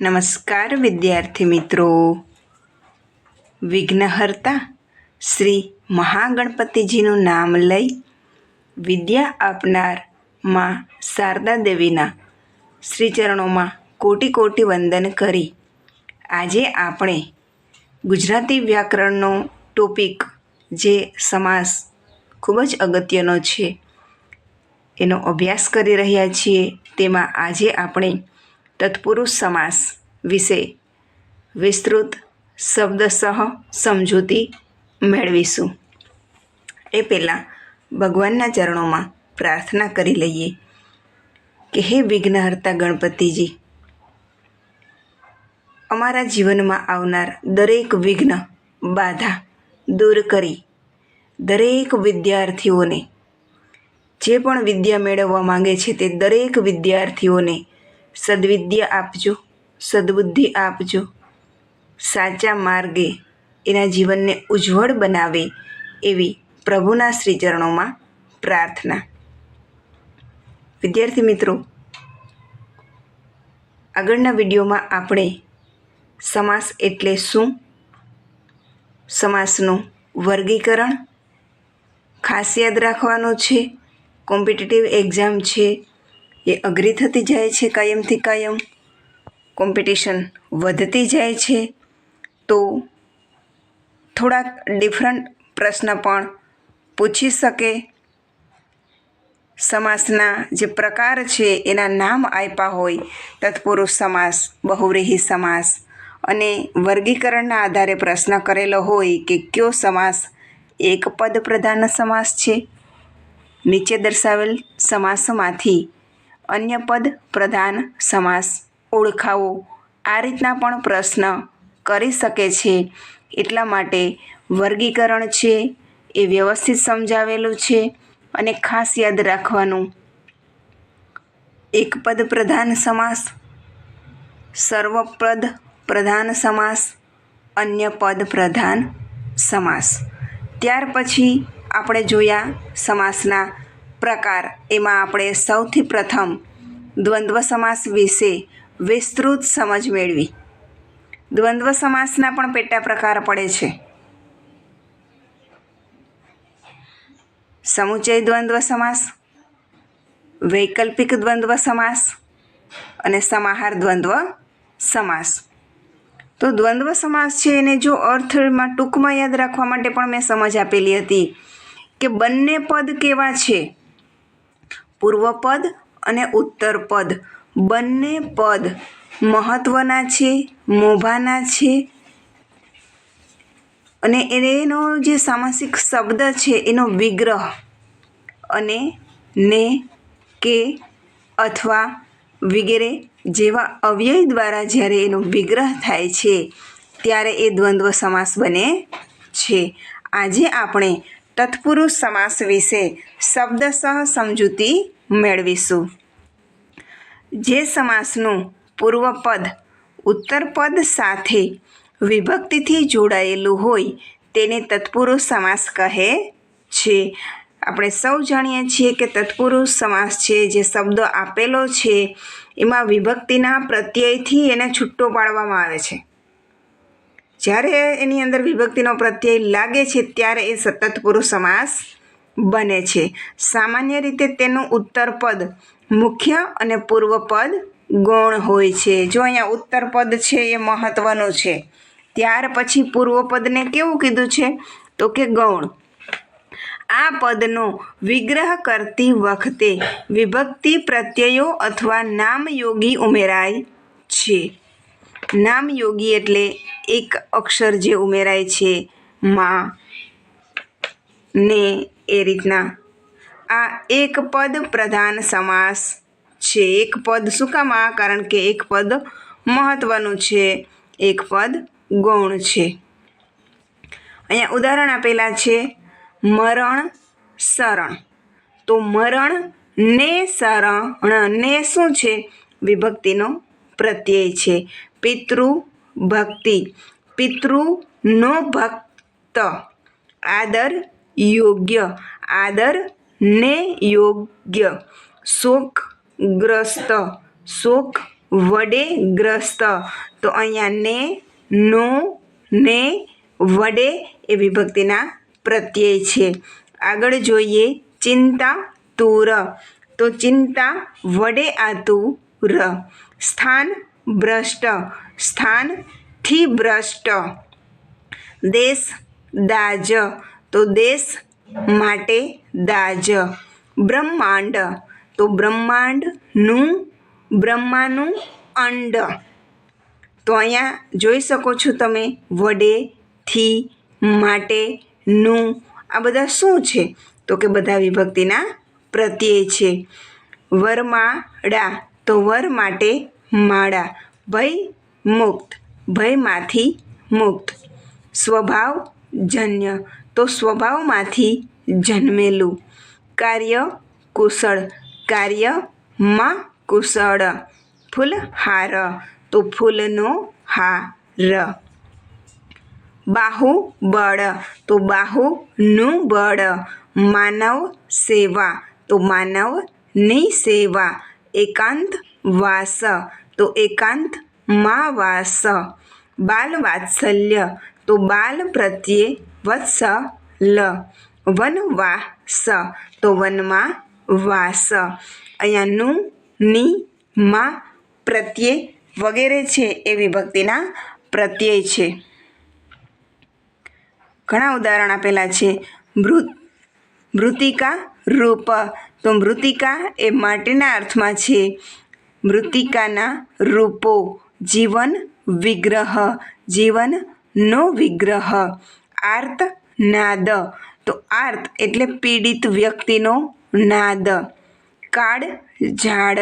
નમસ્કાર વિદ્યાર્થી મિત્રો. વિઘ્નહર્તા શ્રી મહાગણપતિજીનું નામ લઈ વિદ્યા આપનારમાં શારદા દેવીના શ્રીચરણોમાં કોટી કોટી વંદન કરી. આજે આપણે ગુજરાતી વ્યાકરણનો ટોપિક જે સમાસ ખૂબ જ અગત્યનો છે, એનો અભ્યાસ કરી રહ્યા છીએ. તેમાં આજે આપણે તત્પુરુષ સમાસ વિશે વિસ્તૃત શબ્દસહ સમજૂતી મેળવીશું. એ પહેલાં ભગવાનના ચરણોમાં પ્રાર્થના કરી લઈએ કે હે વિઘ્નહર્તા ગણપતિજી, અમારા જીવનમાં આવનાર દરેક વિઘ્ન બાધા દૂર કરી દરેક વિદ્યાર્થીઓને જે પણ વિદ્યા મેળવવા માંગે છે તે દરેક વિદ્યાર્થીઓને સદવિદ્યા આપજો, સદબુદ્ધિ આપજો. સાચા માર્ગે એના જીવનને ઉજ્જવળ બનાવે એવી પ્રભુના શ્રીચરણોમાં પ્રાર્થના. વિદ્યાર્થી મિત્રો, આગળના વિડીયોમાં આપણે સમાસ એટલે શું? સમાસનું વર્ગીકરણ ખાસ યાદ રાખવાનું છે, કોમ્પિટિટિવ એક્ઝામ છે એ અઘરી થતી જાય છે કાયમથી કાયમ? કોમ્પિટિશન વધતી જાય છે? તો થોડાક ડિફરન્ટ પ્રશ્ન પણ પૂછી શકે. સમાસના જે પ્રકાર છે, એના નામ આપ્યા હોય. તત્પુરુષ સમાસ, બહુવ્રીહી સમાસ અને વર્ગીકરણના આધારે પ્રશ્ન કરેલો હોય કે કયો સમાસ એક પદ પ્રધાન સમાસ છે? નીચે દર્શાવેલ સમાસમાંથી અન્ય પદ પ્રધાન સમાસ ઓળખાવો. આ રીતના પણ પ્રશ્ન કરી શકે છે. એટલા માટે વર્ગીકરણ છે એ વ્યવસ્થિત સમજાવેલું છે અને ખાસ યાદ રાખવાનું. એક પદ પ્રધાન સમાસ, સર્વપદ પ્રધાન સમાસ, અન્ય પદ પ્રધાન સમાસ. ત્યાર પછી આપણે જોયા સમાસના પ્રકાર એમાં આપણે સૌથી પ્રથમ દ્વંદ્વ સમાસ વિશે વિસ્તૃત સમજ મેળવી. દ્વંદ્વ સમાસના પણ પેટા પ્રકાર પડે છે. સમુચય દ્વંદ્વ સમાસ, વૈકલ્પિક દ્વંદ્વ સમાસ અને સમાહાર દ્વંદ્વ સમાસ. તો દ્વંદ્વ સમાસ છે એને જો અર્થમાં ટૂંકમાં યાદ રાખવા માટે પણ મેં સમજ આપેલી હતી કે બંને પદ કેવા છે? પૂર્વ પદ અને ઉત્તર પદ બંને પદ મહત્ત્વના છે, મોભાના છે. અને એનો જે સામાસિક શબ્દ છે, એનો વિગ્રહ. અને ને, કે અથવા વગેરે જેવા અવ્યય દ્વારા જ્યારે એનો વિગ્રહ થાય છે, ત્યારે એ દ્વંદ્વ સમાસ બને છે. આજે આપણે તત્પુરુષ સમાસ વિશે શબ્દસહ સમજૂતી મેળવીશું. જે સમાસનું પૂર્વપદ ઉત્તરપદ સાથે વિભક્તિથી જોડાયેલું હોય તેને તત્પુરુષ સમાસ કહે છે. આપણે સૌ જાણીએ છીએ કે તત્પુરુષ સમાસ છે જે શબ્દ આપેલો છે, એમાં વિભક્તિના પ્રત્યયથી એને છૂટો પાડવામાં આવે છે. જ્યારે એની અંદર વિભક્તિનો પ્રત્યય લાગે છે, ત્યારે એ સતત પુરુષ સમાસ બને છે. સામાન્ય રીતે તેનું ઉત્તર પદ મુખ્ય અને પૂર્વ પદ ગૌણ હોય છે. જો અહીંયા ઉત્તર પદ છે, એ મહત્ત્વનું છે. ત્યાર પછી પૂર્વ પદને કેવું કીધું છે? તો કે ગૌણ. આ પદનો વિગ્રહ કરતી વખતે વિભક્તિ પ્રત્યયો અથવા નામયોગી ઉમેરાય છે. નામયોગી એટલે એક અક્ષર જે ઉમેરાય છે મા ને એ રીતના. આ એક પદ પ્રધાન સમાસ છે. એક પદ શું કામ? આ કારણ કે એક પદ મહત્ત્વનું છે. એક પદ ગૌણ છે. અહીંયા ઉદાહરણ આપેલા છે મરણ શરણ. તો મરણ ને શરણ ને શું છે? વિભક્તિનો પ્રત્યય છે. પિતૃ ભક્તિ. પિતૃનો ભક્ત. આદર યોગ્ય. આદર ને યોગ્ય. શોકગ્રસ્ત. શોક વડે ગ્રસ્ત. તો અહીંયા ને, નો, ને, વડે એ વિભક્તિના પ્રત્યય છે. આગળ જોઈએ ચિંતા તુર તો ચિંતા વડે આ ર સ્થાન ભ્રષ્ટ. સ્થાનથી ભ્રષ્ટ. દેશ દાજ. તો દેશ માટે દાજ. બ્રહ્માંડ. તો બ્રહ્માંડનું, બ્રહ્માનું અંડ. તો અહીંયા જોઈ શકો છો તમે વડે થી માટે નું આ બધા શું છે? તો કે બધા વિભક્તિના પ્રત્યય છે. વરમાળા. તો વર માટે માળા. ભય મુક્ત. ભયમાંથી મુક્ત. સ્વભાવજન્ય તો સ્વભાવમાંથી જન્મેલું. કાર્ય કુશળ. કાર્યમાં કુશળ. ફૂલહાર. તો ફૂલનો હાર. બાહુબળ. તો બાહુનું બળ. માનવ સેવા. તો માનવની સેવા. એકાંત તો એકાંતમાં વાસ બાલ વાત્સલ્ય તો બાલ પ્રત્યે વત્સ વત્સલ. વનવાસ. તો વનમાં વાસ અહીંયા નું ની માં પ્રત્યે વગેરે છે એ વિભક્તિના પ્રત્યય છે. ઘણા ઉદાહરણ આપેલા છે. મૃત, મૃતિકા રૂપ. તો મૃતિકા એ માટીના અર્થમાં છે. મૃતિકાના રૂપો જીવન વિગ્રહ જીવનનો વિગ્રહ. આર્ત, નાદ. તો આર્ત એટલે પીડિત વ્યક્તિનો નાદ. કાળ, ઝાડ.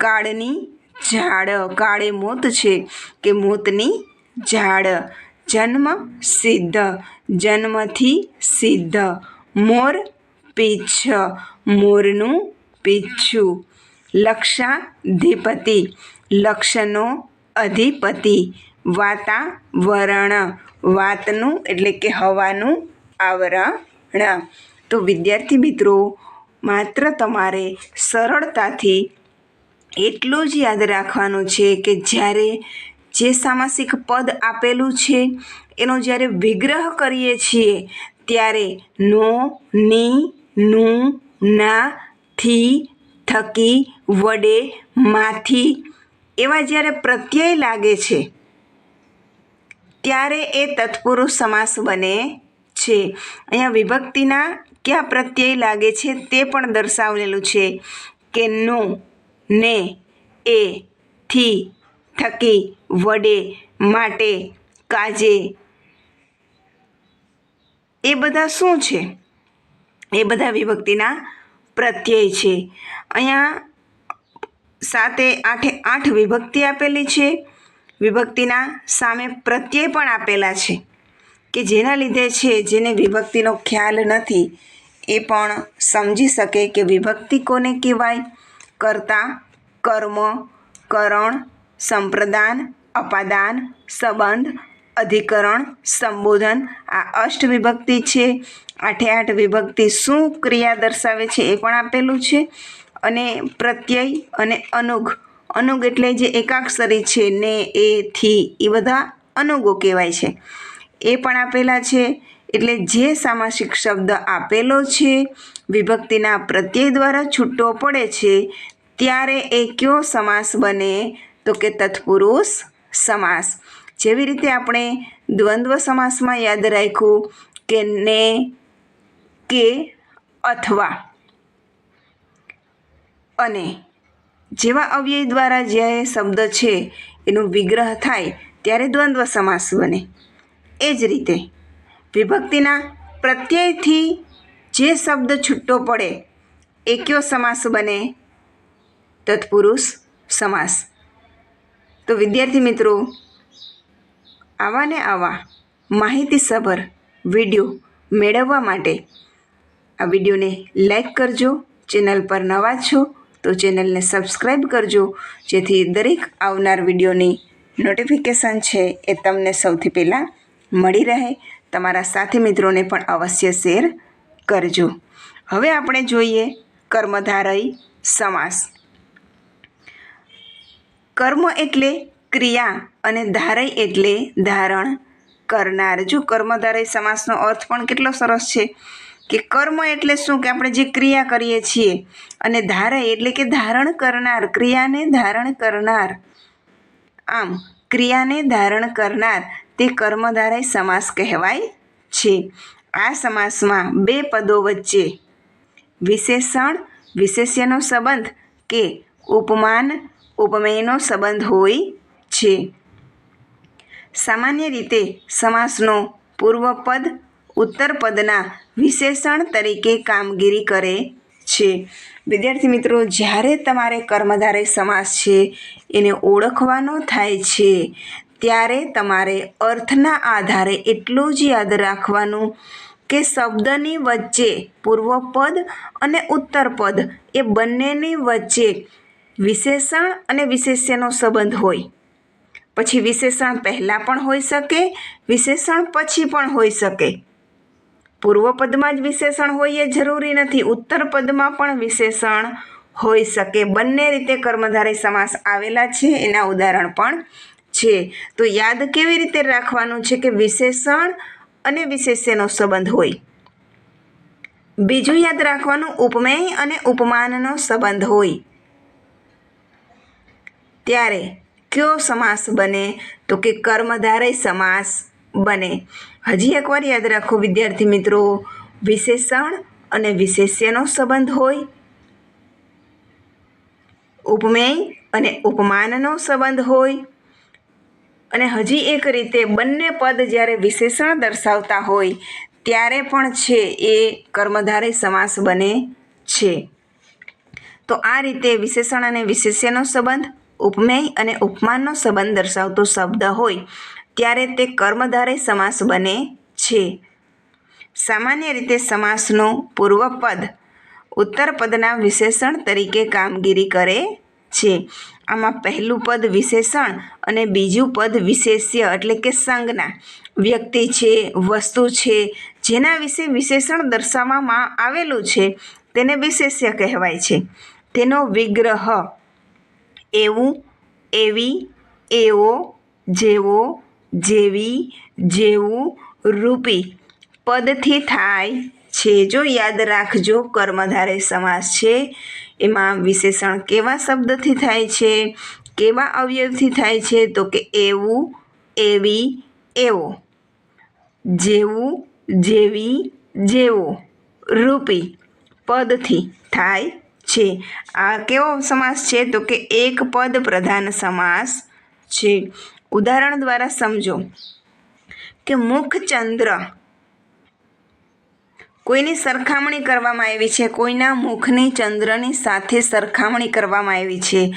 કાળની ઝાડ. કાળે મોત છે કે મોતની ઝાડ. જન્મ સિદ્ધ. જન્મથી સિદ્ધ. મોર પીછ મોરનું પીછું લક્ષાધિપતિ, લક્ષનો અધિપતિ, વાતાવરણ, વાતનું એટલે કે હવાનું આવરણ. તો વિદ્યાર્થી મિત્રો, માત્ર તમારે સરળતાથી એટલું જ યાદ રાખવાનું છે કે જ્યારે જે સામાસિક પદ આપેલું છે, એનો જ્યારે વિગ્રહ કરીએ છીએ, ત્યારે નો, ની, નું, ના, થી થકી વડે માથી એવા જ્યારે પ્રત્યય લાગે છે, ત્યારે એ તત્પુરુષ સમાસ બને છે. અહીંયા વિભક્તિના ક્યાં પ્રત્યય લાગે છે તે પણ દર્શાવેલું છે કે નો, ને, એ, થી, થકી, વડે, માટે, કાજે. એ બધા શું છે? એ બધા વિભક્તિના પ્રત્યય છે. અહીંયા સાતે આઠે આઠ વિભક્તિ આપેલી છે. વિભક્તિના સામે પ્રત્યય પણ આપેલા છે કે જેના લીધે છે જેને વિભક્તિનો ખ્યાલ નથી, એ પણ સમજી શકે કે વિભક્તિ કોને કહેવાય? કર્તા, કર્મ, કરણ, સંપ્રદાન, અપાદાન, સંબંધ અધિકરણ, સંબોધન, આ અષ્ટ વિભક્તિ છે. આઠે આઠ વિભક્તિ શું ક્રિયા દર્શાવે છે એ પણ આપેલું છે. અને પ્રત્યય અને અનુગ. અનુગ એટલે જે એકાક્ષરી છે, ને, એ, થી એ બધા અનુગો કહેવાય છે. એ પણ આપેલા છે. એટલે જે સામાસિક શબ્દ આપેલો છે, વિભક્તિના પ્રત્યય દ્વારા છૂટો પડે છે, ત્યારે એ કયો સમાસ બને? તો કે તત્પુરુષ સમાસ. જેવી રીતે આપણે દ્વંદ્વ સમાસમાં યાદ રાખ્યું કે ને, કે અથવા. અને જેવા અવ્યય દ્વારા જે શબ્દ છે એનો વિગ્રહ થાય ત્યારે દ્વંદ્વ સમાસ બને. એ જ રીતે વિભક્તિના પ્રત્યયથી જે શબ્દ છૂટો પડે એ કયો સમાસ બને? તત્પુરુષ સમાસ. તો વિદ્યાર્થી મિત્રો આવા ને આવા માહિતીસભર વીડિયો મેળવવા માટે આ વિડીયોને લાઈક કરજો, ચેનલ પર નવા છો તો ચેનલને સબસ્ક્રાઈબ કરજો, જેથી દરેક આવનાર વિડીયોની નોટિફિકેશન છે એ તમને સૌથી પહેલાં મળી રહે. તમારા સાથી મિત્રોને પણ અવશ્ય શેર કરજો. હવે આપણે જોઈએ કર્મધારય સમાસ. કર્મ એટલે ક્રિયા અને ધારય એટલે ધારણ. કરનાર. જો કર્મધારય સમાસનો અર્થ પણ કેટલો સરસ છે કે કર્મ એટલે શું? કે આપણે જે ક્રિયા કરીએ છીએ અને ધારય એટલે કે ધારણ કરનાર. ક્રિયાને ધારણ કરનાર. આમ, ક્રિયાને ધારણ કરનાર તે કર્મધારય સમાસ કહેવાય છે. આ સમાસમાં બે પદો વચ્ચે વિશેષણ, વિશેષ્યનો સંબંધ કે ઉપમાન, ઉપમેયનો સંબંધ હોય છે. સામાન્ય રીતે સમાસનો પૂર્વપદ ઉત્તરપદના વિશેષણ તરીકે કામગીરી કરે છે. વિદ્યાર્થી મિત્રો, જ્યારે તમારે કર્મધારય સમાસ છે, એને ઓળખવાનો થાય છે, ત્યારે તમારે અર્થના આધારે એટલું જ યાદ રાખવાનું કે શબ્દની વચ્ચે પૂર્વપદ અને ઉત્તરપદ એ બંનેની વચ્ચે વિશેષણ અને વિશેષ્યનો સંબંધ હોય. પછી વિશેષણ પહેલાં પણ હોઈ શકે, વિશેષણ પછી પણ હોઈ શકે. પૂર્વ પદમાં જ વિશેષણ હોય એ જરૂરી નથી, ઉત્તર પદમાં પણ વિશેષણ હોઈ શકે. બંને રીતે કર્મધારય સમાસ આવેલા છે, એના ઉદાહરણ પણ છે. તો યાદ કેવી રીતે રાખવાનું છે કે વિશેષણ અને વિશેષ્યનો સંબંધ હોય? બીજું યાદ રાખવાનું, ઉપમેય અને ઉપમાનનો સંબંધ હોય. ત્યારે કયો સમાસ બને? તો કે કર્મધારય સમાસ બને. હજી એકવાર યાદ રાખો, વિદ્યાર્થી મિત્રો, વિશેષણ અને વિશેષ્યનો સંબંધ હોય, ઉપમેય અને ઉપમાનનો સંબંધ હોય, અને હજી એક રીતે બંને પદ જ્યારે વિશેષણ દર્શાવતા હોય, ત્યારે પણ છે એ કર્મધારય સમાસ બને છે. તો આ રીતે વિશેષણ અને વિશેષ્યનો સંબંધ ઉપમેય અને ઉપમાનનો સંબંધ દર્શાવતો શબ્દ હોય, ત્યારે તે કર્મધારય સમાસ બને છે. સામાન્ય રીતે સમાસનું પૂર્વપદ ઉત્તર પદના વિશેષણ તરીકે કામગીરી કરે છે. આમાં પહેલું પદ વિશેષણ અને બીજું પદ વિશેષ્ય એટલે કે સંજ્ઞા. વ્યક્તિ છે, વસ્તુ છે, જેના વિશે વિશેષણ દર્શાવવામાં આવેલું છે, તેને વિશેષ્ય કહેવાય છે. તેનો વિગ્રહ એવું, એવી, એવો, જેવો, જેવી, જેવું રૂપી. પદથી થાય છે. જો યાદ રાખજો, કર્મધારે સમાસ છે. એમાં વિશેષણ કેવા શબ્દથી થાય છે? કેવા અવયવથી થાય છે? તો કે એવું, એવી, એવો. જેવું, જેવી, જેવો. રૂપી. પદથી થાય છે. આ કેવો સમાસ છે? તો કે એક પદ પ્રધાન સમાસ છે. ઉદાહરણ દ્વારા સમજો કે મુખચંદ્ર કોઈની સરખામણી કરવામાં આવી છે? કોઈના મુખની ચંદ્રની સાથે સરખામણી કરવામાં આવી છે.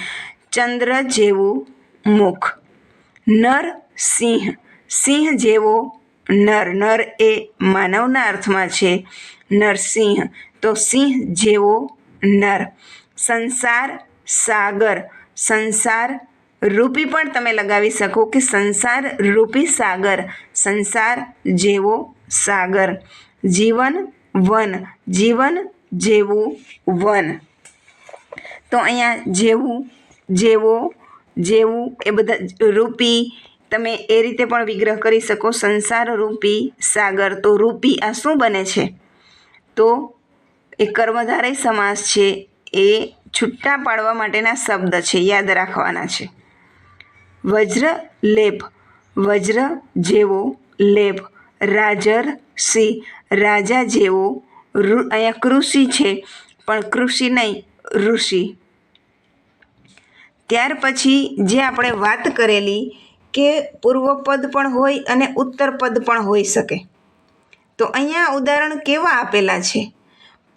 ચંદ્ર જેવું મુખ. નર સિંહ. સિંહ જેવો નર. નર એ માનવના અર્થમાં છે. નરસિંહ તો સિંહ જેવો નર. સંસાર, સાગર. સંસાર રૂપી પણ તમે લગાવી શકો કે સંસાર રૂપી સાગર. સંસાર જેવો સાગર. જીવન વન. જીવન જેવું વન. તો અહીંયા જેવું, જેવો, જેવું એ બધા રૂપી તમે એ રીતે પણ વિગ્રહ કરી શકો. સંસાર રૂપી સાગર. તો રૂપી આ શું બને છે? તો એ કર્મધારય સમાસ છે, એ છૂટા પાડવા માટેના શબ્દ છે, યાદ રાખવાના છે. વજ્ર લેપ, વજ્ર જેવો લેપ, રાજર સિંહ, રાજા જેવો અહીંયા કૃષિ છે, પણ કૃષિ નહીં, ઋષિ. ત્યાર પછી જે આપણે વાત કરેલી કે પૂર્વપદ પણ હોય અને ઉત્તરપદ પણ હોઈ શકે. તો અહીંયા ઉદાહરણ કેવા આપેલા છે?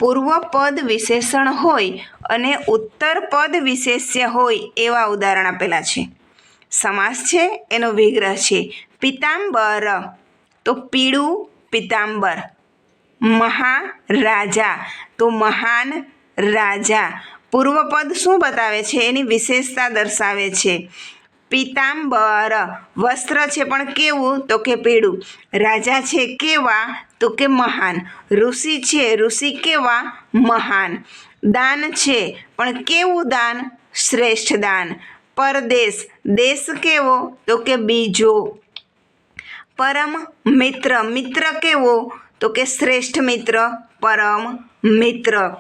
પૂર્વપદ વિશેષણ હોય અને ઉત્તરપદ વિશેષ્ય હોય એવા ઉદાહરણ આપેલા છે. સમાસ છે, એનો વિગ્રહ છે. પિતાંબર. તો પીળું પિતાંબર. મહારાજા. તો મહાન રાજા. પૂર્વપદ શું બતાવે છે? એની વિશેષતા દર્શાવે છે. પિતાંબર. વસ્ત્ર છે પણ કેવું? તો કે પીળું. રાજા છે કેવા? તો કે મહાન. ઋષિ છે, ઋષિ કેવા? મહાન. દાન છે, પણ કેવું દાન? શ્રેષ્ઠ દાન. પરદેશ. દેશ કેવો? તો કે બીજો. પરમ મિત્ર. મિત્ર કેવો? તો કે શ્રેષ્ઠ મિત્ર. પરમ મિત્ર.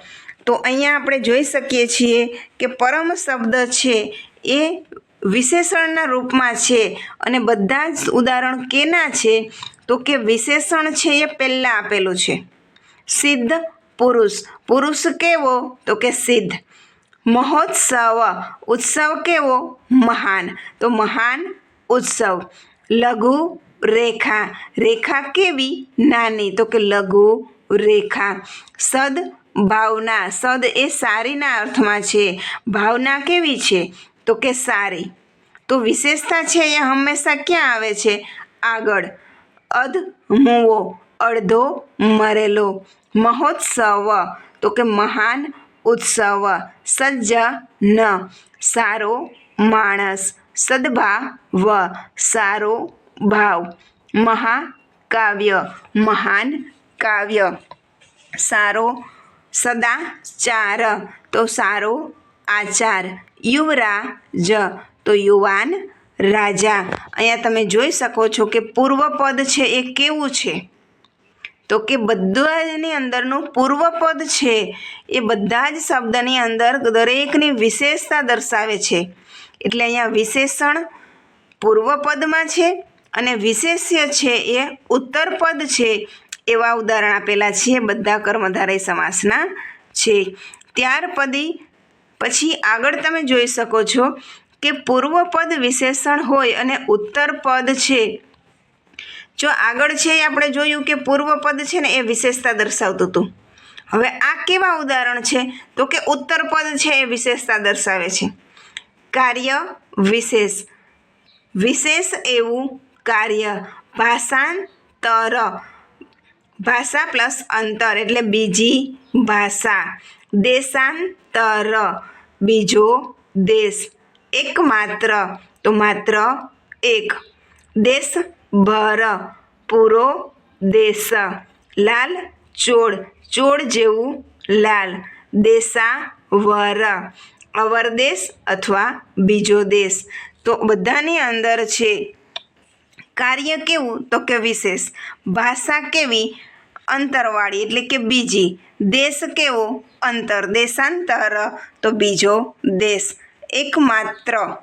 તો અહીંયા આપણે જોઈ શકીએ છીએ કે પરમ શબ્દ છે એ વિશેષણના રૂપમાં છે અને બધા જ ઉદાહરણ કેના છે? તો કે વિશેષણ છે એ પહેલાં આપેલું છે. સિદ્ધ પુરુષ. પુરુષ કેવો? તો કે સિદ્ધ. મહોત્સવ. ઉત્સવ કેવો? મહાન. તો મહાન ઉત્સવ. લઘુ રેખા. રેખા કેવી? નાની. તો કે લઘુ રેખા. સદ ભાવના સદ એ સારીના અર્થમાં છે. ભાવના કેવી છે? તો કે સારી. તો વિશેષતા છે એ હંમેશા ક્યાં આવે છે? આગળ. અધ મૂવો, અડધો મરેલો. મહોત્સવ. તો કે મહાન ઉત્સવ. સજ્જ ન સારો માણસ. સદભાવ. સારો ભાવ. મહાકાવ્ય. મહાન કાવ્ય. સારો સદાચાર. તો સારો આચાર. યુવરાજ તો યુવાન રાજા. અહીંયા તમે જોઈ શકો છો કે પૂર્વપદ છે એ કેવું છે? તો કે બધાની અંદરનું પૂર્વપદ છે એ બધા જ શબ્દની અંદર દરેકની વિશેષતા દર્શાવે છે. એટલે અહીંયા વિશેષણ પૂર્વપદમાં છે અને વિશેષ્ય છે એ ઉત્તરપદ છે એવા ઉદાહરણ આપેલા છે બધા કર્મધારય સમાસના છે. ત્યાર પછી પછી આગળ તમે જોઈ શકો છો કે પૂર્વપદ વિશેષણ હોય અને ઉત્તરપદ છે. જો આગળ છે એ આપણે જોયું કે પૂર્વપદ છે ને એ વિશેષતા દર્શાવતું હતું. હવે આ કેવા ઉદાહરણ છે? તો કે ઉત્તરપદ છે એ વિશેષતા દર્શાવે છે. કાર્ય વિશેષ. વિશેષ એવું કાર્ય. ભાષાંતર. ભાષા પ્લસ અંતર એટલે બીજી ભાષા. દેશાંતર. બીજો દેશ. એકમાત્ર. તો માત્ર એક. દેશ ભર પૂરો દેશ. લાલ ચોળ. ચોળ જેવું લાલ. દેશાવર. અવર દેશ અથવા બીજો દેશ. તો બધાની અંદર છે. કાર્ય કેવું? તો કે વિશેષ. ભાષા કેવી? અંતરવાળી એટલે કે બીજી દેશ કેવો? અંતર. દેશાંતર. તો બીજો દેશ. એકમાત્ર.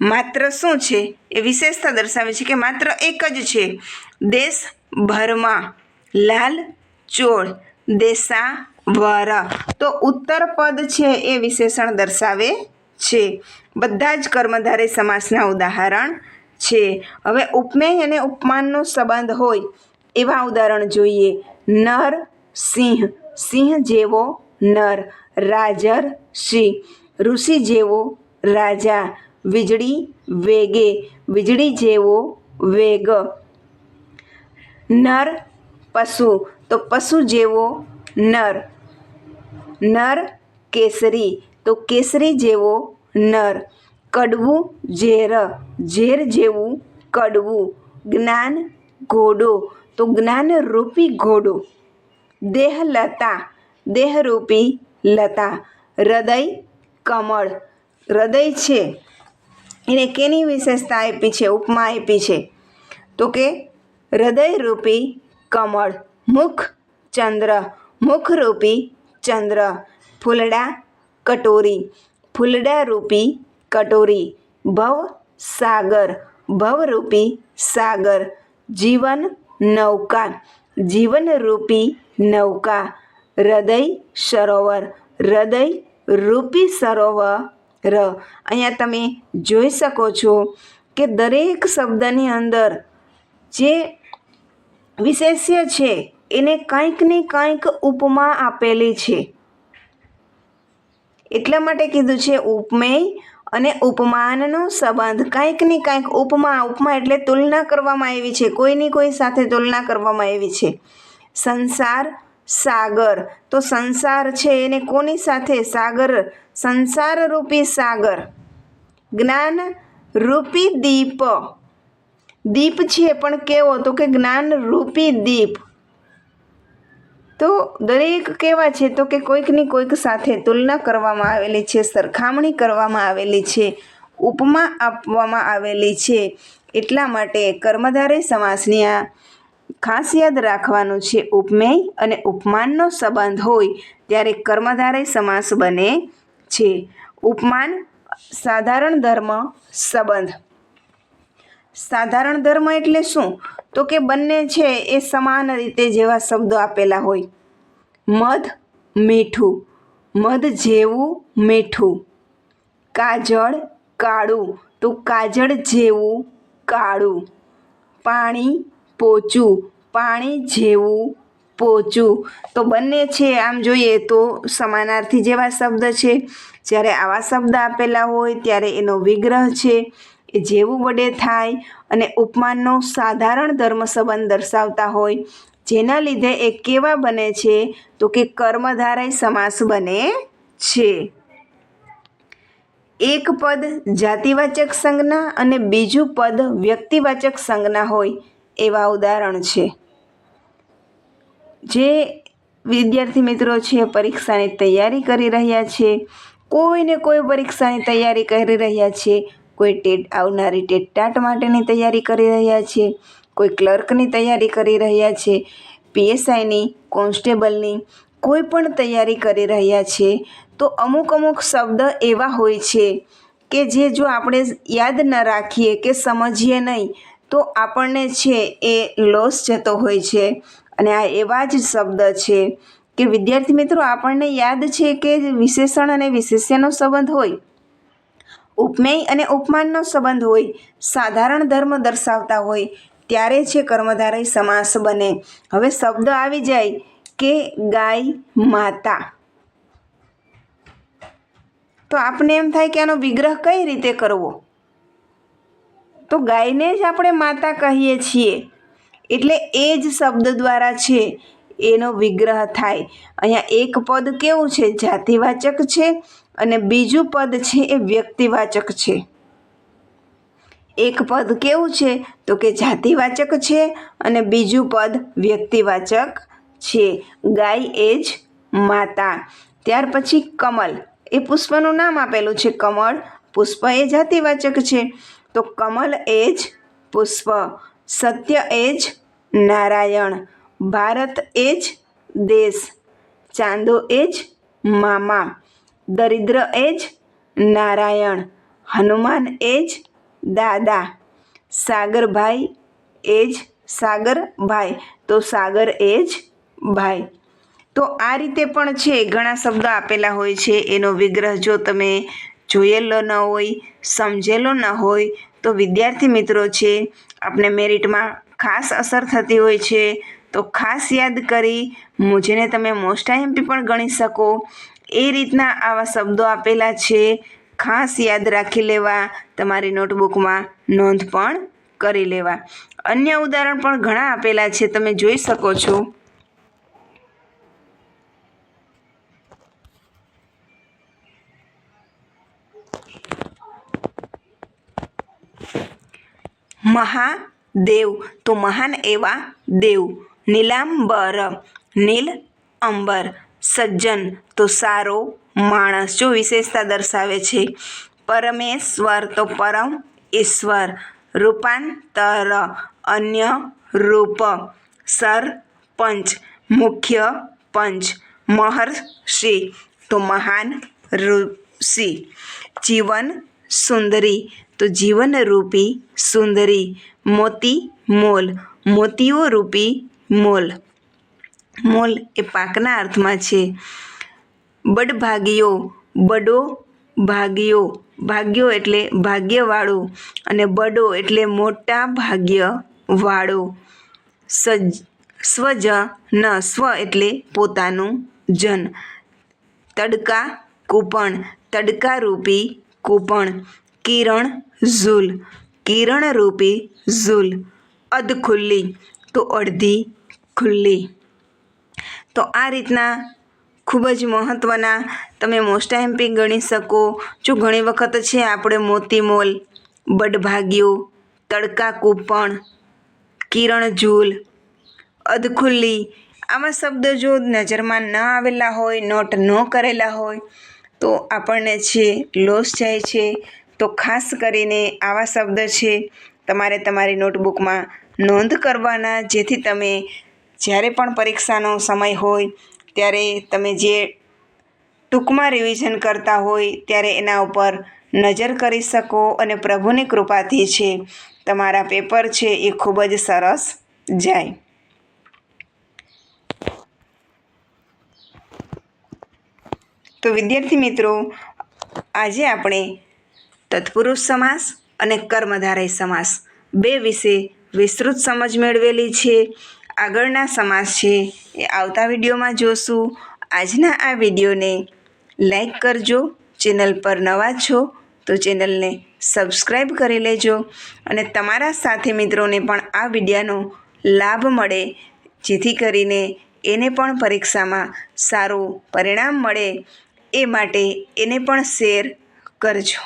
માત્ર શું છે? એ વિશેષતા દર્શાવે છે કે માત્ર એક જ છે. દેશભરમાં લાલ ચોળ. દેશાવર. તો ઉત્તર પદ છે એ વિશેષણ દર્શાવે છે. બધા જ કર્મધારે સમાસના ઉદાહરણ છે. હવે ઉપમેય અને ઉપમાનનો સંબંધ હોય એવા ઉદાહરણ જોઈએ. નર સિંહ. સિંહ જેવો નર, રાજર સિંહ. ઋષિ જેવો રાજા, વીજળી વેગે. વીજળી જેવો વેગ. નર પશુ, તો પશુ જેવો નર. નર કેસરી, તો કેસરી જેવો નર. કડવું ઝેર ઝેર જેવું કડવું. જ્ઞાન ઘોડો તો જ્ઞાનરૂપી ઘોડો, દેહલતા, દેહરૂપી લતા, હૃદય કમળ. હૃદય છે, એને કેની વિશેષતા આપી છે? ઉપમા આપી છે. તો કે હૃદયરૂપી કમળ, મુખ ચંદ્ર, મુખરૂપી ચંદ્ર, ફૂલડા કટોરી, ફૂલડારૂપી કટોરી ભવ સાગર ભવરૂપી સાગર, જીવન નૌકા. જીવનરૂપી નૌકા. હૃદય સરોવર. હૃદય રૂપી સરોવર. અહીંયા તમે જોઈ શકો છો કે દરેક શબ્દની અંદર જે વિશેષ્ય છે, એને કંઈક ને કંઈક ઉપમા આપેલી છે. એટલા માટે કીધું છે ઉપમેય અને ઉપમાનનો સંબંધ. કંઈક ને કંઈક ઉપમા ઉપમા એટલે તુલના કરવામાં આવી છે. કોઈની કોઈ સાથે તુલના કરવામાં આવી છે. સંસાર, સાગર. તો સંસાર છે એને કોની સાથે? સાગર સંસાર રૂપી સાગર. જ્ઞાન રૂપી દીપ. દીપ છે, પણ કેવો? તો કે જ્ઞાન રૂપી દીપ. તો દરેક કેવા છે તો કે કોઈકની કોઈક સાથે તુલના કરવામાં આવેલી છે, સરખામણી કરવામાં આવેલી છે, ઉપમા આપવામાં આવેલી છે. એટલા માટે કર્મધારય સમાસની આ ખાસ યાદ રાખવાનું છે. ઉપમેય અને ઉપમાનનો સંબંધ હોય ત્યારે કર્મધારય સમાસ બને છે. ઉપમાન સાધારણ ધર્મ સંબંધ. સાધારણ ધર્મ એટલે શું? તો કે બંને છે એ સમાન રીતે જેવા શબ્દો આપેલા હોય. મધ, મીઠું. મધ જેવું મીઠું. કાજળ, કાળું. તો કાજળ જેવું કાળું. પાણી, પોચું. પાણી જેવું પોચું. તો બંને છે આમ જોઈએ તો સમાનાર્થી જેવા શબ્દ છે. જ્યારે આવા શબ્દ આપેલા હોય ત્યારે એનો વિગ્રહ છે. એ જેવું વડે થાય અને ઉપમાનનો સાધારણ ધર્મ સંબંધ દર્શાવતા હોય, જેના લીધે એ કેવા બને છે? તો કે કર્મધારય સમાસ બને છે. એક પદ જાતિવાચક સંજ્ઞા અને બીજું પદ વ્યક્તિવાચક સંજ્ઞા હોય, એવા ઉદાહરણ છે. જે વિદ્યાર્થી મિત્રો છે, પરીક્ષાની તૈયારી કરી રહ્યા છે, કોઈને કોઈ પરીક્ષાની તૈયારી કરી રહ્યા છે કોઈ ટેટ આવનારી ટેટ ટાટ માટેની તૈયારી કરી રહ્યા છે, કોઈ ક્લર્કની તૈયારી કરી રહ્યા છે, પીએસઆઈની, કોન્સ્ટેબલની કોઈ પણ તૈયારી કરી રહ્યા છે, તો અમુક અમુક શબ્દ એવા હોય છે કે જે જો આપણે યાદ ન રાખીએ કે સમજીએ નહીં, તો આપણને છે એ લોસ જતો હોય છે. અને આ એવા જ શબ્દ છે કે વિદ્યાર્થી મિત્રો, આપણને યાદ છે કે વિશેષણ અને વિશેષ્યનો સંબંધ હોય ઉપમેય અને ઉપમાનનો સંબંધ હોય, સાધારણ ધર્મ દર્શાવતા હોય, ત્યારે છે કર્મધારય સમાસ બને. હવે શબ્દ આવી જાય કે ગાય માતા. તો આપણે એમ થાય કે આનો વિગ્રહ કઈ રીતે કરવો? તો ગાયને જ આપણે માતા કહીએ છીએ. એટલે એ જ શબ્દ દ્વારા છે એનો વિગ્રહ થાય. અહીંયા એક પદ કેવું છે? જાતિવાચક છે અને બીજું પદ છે એ વ્યક્તિવાચક છે. એક પદ કેવું છે? તો કે જાતિવાચક છે અને બીજું પદ વ્યક્તિવાચક છે. ગાય એ જ માતા. ત્યાર પછી કમલ. એ પુષ્પનું નામ આપેલું છે. કમળ પુષ્પ એ જાતિવાચક છે. તો કમલ એ જ પુષ્પ. સત્ય એ જ નારાયણ. ભારત એ જ દેશ. ચાંદો એ જ મામા. દરિદ્ર એ જ, નારાયણ હનુમાન એ જ, દાદા સાગરભાઈ એ જ, સાગરભાઈ તો સાગર એ જ ભાઈ. તો આ રીતે પણ છે, ઘણા શબ્દો આપેલા હોય છે, એનો વિગ્રહ જો તમે જોયેલો ન હોય, સમજેલો ન હોય, તો વિદ્યાર્થી મિત્રો છે આપણે મેરિટમાં ખાસ અસર થતી હોય છે, તો ખાસ યાદ કરી, મુજેને તમે મોસ્ટ આઈએમપી પણ ગણી શકો. એ રીતના આવા શબ્દો આપેલા છે. ખાસ યાદ રાખી લેવા, તમારી નોટબુકમાં નોંધ પણ કરી લેવા. અન્ય ઉદાહરણ પણ ઘણા આપેલા છે, તમે જોઈ શકો છો. મહાદેવ, તો મહાન એવા દેવ. નીલાંબર, નીલ અંબર. સજ્જન તો સારો માણસ જો વિશેષતા દર્શાવે છે. પરમેશ્વર તો પરમ ઈશ્વર, રૂપાંતર અન્ય રૂપ, સરપંચ, મુખ્ય પંચ, મહર્ષિ તો મહાન ઋષિ. જીવન સુંદરી તો જીવનરૂપી સુંદરી, મોતી મોલ, મોતીઓ રૂપી મોલ. મોલ એ પાકના અર્થમાં છે. બડભાગ્યો બડો ભાગ્યો ભાગ્યો એટલે ભાગ્યવાળો અને બડો એટલે મોટા ભાગ્યવાળો. સજ, સ્વજ ન, સ્વ એટલે પોતાનું જન. તડકા કૂપણ, તડકારૂપી કૂપણ. કિરણ ઝૂલ, કિરણરૂપી ઝૂલ. અધ ખુલ્લી તો અડધી ખુલ્લી. તો આ રીતના ખૂબ જ મહત્ત્વના તમે મોસ્ટ એમપી ગણી શકો. જો ઘણી વખત છે આપણે મોતીમોલ બડભાગ્યો તડકા કૂપણ, કિરણ ઝૂલ, અધખુલ્લી આવા શબ્દ જો નજરમાં ન આવેલા હોય નોટ ન કરેલા હોય, તો આપણને છે લોસ જાય છે. તો ખાસ કરીને આવા શબ્દ છે, તમારે તમારી નોટબુકમાં નોંધ કરવાના, જેથી તમે જ્યારે પણ પરીક્ષાનો સમય હોય, ત્યારે તમે જે ટૂંકમાં રિવિઝન કરતા હોય, ત્યારે એના ઉપર નજર કરી શકો અને પ્રભુની કૃપાથી છે, તમારા પેપર છે એ ખૂબ જ સરસ જાય. તો વિદ્યાર્થી મિત્રો, આજે આપણે તત્પુરુષ સમાસ અને કર્મધારય સમાસ બે વિશે વિસ્તૃત સમજ મેળવેલી છે. આગળના સમાસ છે એ આવતા વિડીયોમાં જોશું. આજના આ વિડીયોને લાઈક કરજો, ચેનલ પર નવા છો તો ચેનલને સબસ્ક્રાઈબ કરી લેજો અને તમારા સાથે મિત્રોને પણ આ વિડીયાનો લાભ મળે, જેથી કરીને એને પણ પરીક્ષામાં સારું પરિણામ મળે, એ માટે એને પણ શેર કરજો.